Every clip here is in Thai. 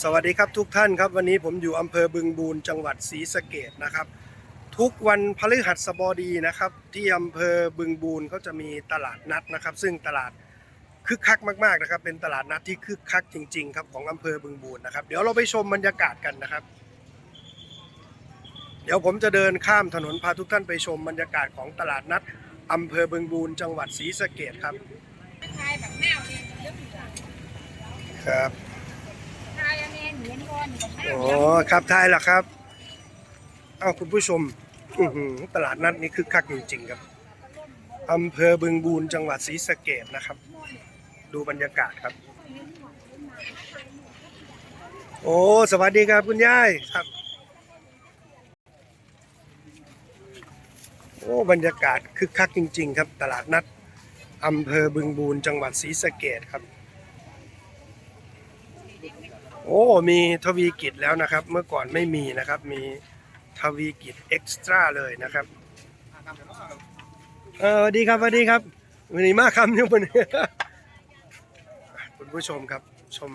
สวัสดีครับทุกท่านครับวันนี้ผมอยู่อำเภอบึงบูรจังหวัดศรีสะเกดนะครับ ทุกวันพฤหัสบดีนะครับ ที่อำเภอบึงบูรเขาจะมีตลาดนัดนะครับ ซึ่งตลาดคึกคักมากๆนะครับ เป็นตลาดนัดที่คึกคักจริงๆครับของอำเภอบึงบูรนะครับ เดี๋ยวเราไปชมบรรยากาศกันนะครับ เดี๋ยวผมจะเดินข้ามถนนพาทุกท่านไปชมบรรยากาศของตลาดนัดอำเภอบึงบูรจังหวัดศรีสะเกดครับทายแบบแนวเรียนเยอะอยู่อะครับทาย อ๋อครับทายละครับ เอ้าคุณผู้ชมตลาดนัดนี้คึกคักจริงๆครับอำเภอบึงบูรจังหวัดศรีสะเกดนะครับ ดูบรรยากาศครับ โอ้สวัสดีครับคุณยายครับ โอ้บรรยากาศคึกคักจริง ๆ ครับ ตลาดนัดอำเภอบึงบูรจังหวัดศรีสะเกดครับ โอ้มีทวีกิจแล้วนะครับ เมื่อก่อนไม่มีนะครับ มีทวีกิจเอ็กซ์ตร้าเลยนะครับเออสวัสดีครับสวัสดีครับวันนี้มาคำอยุ่บนคุณผู้ชมครับชม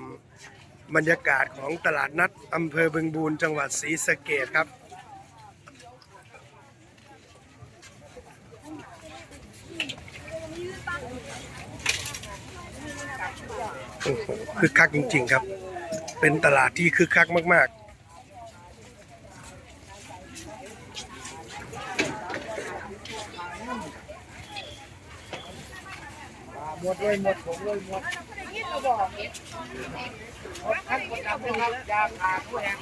บรรยากาศของตลาดนัดอำเภอบึงบูรจังหวัดศรีสะเกดครับ โอ้โหคึกคักจริง ๆ ครับ เป็นตลาดที่คึกคักมาก ๆหมดเลยหมดผมเลยหมดท่านประจำนะครับยาขาผู้แหง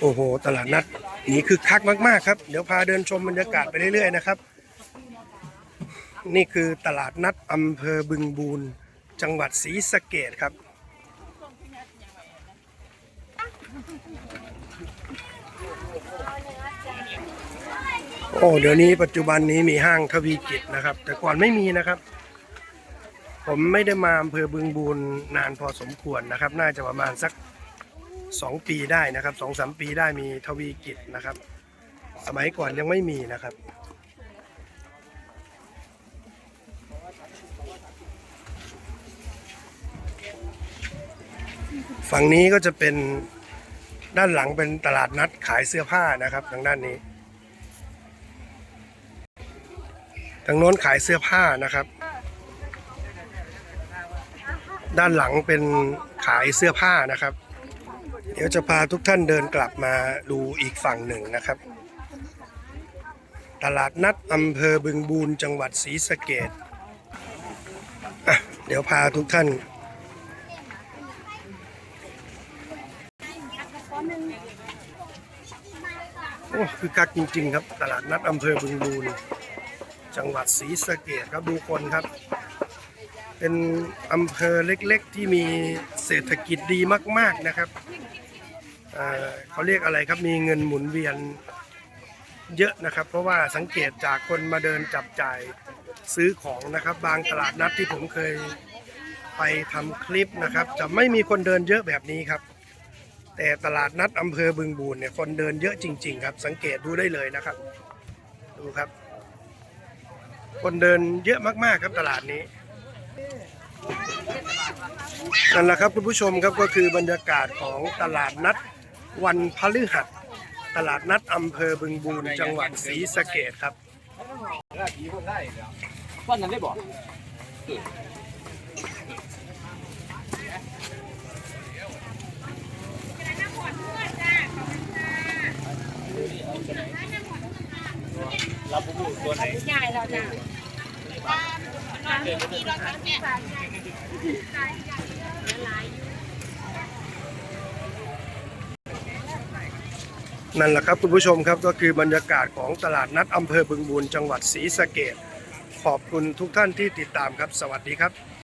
โอ้โห ตลาดนัด นี้คึกคักมากๆครับ เดี๋ยวพาเดินชมบรรยากาศไปเรื่อยๆนะครับ นี่คือตลาดนัดอำเภอบึงบูรจังหวัดศรีสะเกดครับ โอ้เดี๋ยวนี้ปัจจุบันนี้มีห้างทวีกิจนะครับ แต่ก่อนไม่มีนะครับ ผมไม่ได้มาอำเภอบึงบูรนานพอสมควรนะครับ น่าจะประมาณสัก สองปีได้นะครับสองสามปีได้มีทวีกิจนะครับ สมัยก่อนยังไม่มีนะครับ ฝั่งนี้ก็จะเป็นด้านหลังเป็นตลาดนัดขายเสื้อผ้านะครับทางด้านนี้ทางโน้นขายเสื้อผ้านะครับ ด้านหลังเป็นขายเสื้อผ้านะครับ เดี๋ยวจะพาทุกท่านเดินกลับมาดูอีกฝั่งหนึ่งนะครับ ตลาดนัดอำเภอบึงบูรจังหวัดศรีสะเกดเดี๋ยวพาทุกท่าน โอ้คือคักจริง ๆ ครับ ตลาดนัดอำเภอบึงบูรจังหวัดศรีสะเกดครับดูคนครับ เป็นอำเภอเล็กๆ ที่มีเศรษฐกิจดีมากๆนะครับเเขาเรียกอะไรครับมีเงินหมุนเวียนเยอะนะครับ เพราะว่าสังเกตจากคนมาเดินจับจ่ายซื้อของนะครับ บางตลาดนัดที่ผมเคยไปทำคลิปนะครับ จะไม่มีคนเดินเยอะแบบนี้ครับ แต่ตลาดนัดอำเภอบึงบูรเนี่ยคนเดินเยอะจริง ๆ ครับ สังเกตดูได้เลยนะครับ ดูครับ คนเดินเยอะมากๆครับตลาดนี้ นั่นแหละครับคุณผู้ชมครับก็คือบรรยากาศของตลาดนัดวันพฤหัสตลาดนัดอำเภอบึงบูรจังหวัดศรีสะเกดครับท่านนั้นได้บอกใหญ่เราจ้ะ นั่นแหละครับคุณผู้ชมครับก็คือบรรยากาศของตลาดนัดอำเภอบึงบูรจังหวัดศรีสะเกดขอบคุณทุกท่านที่ติดตามครับ สวัสดีครับ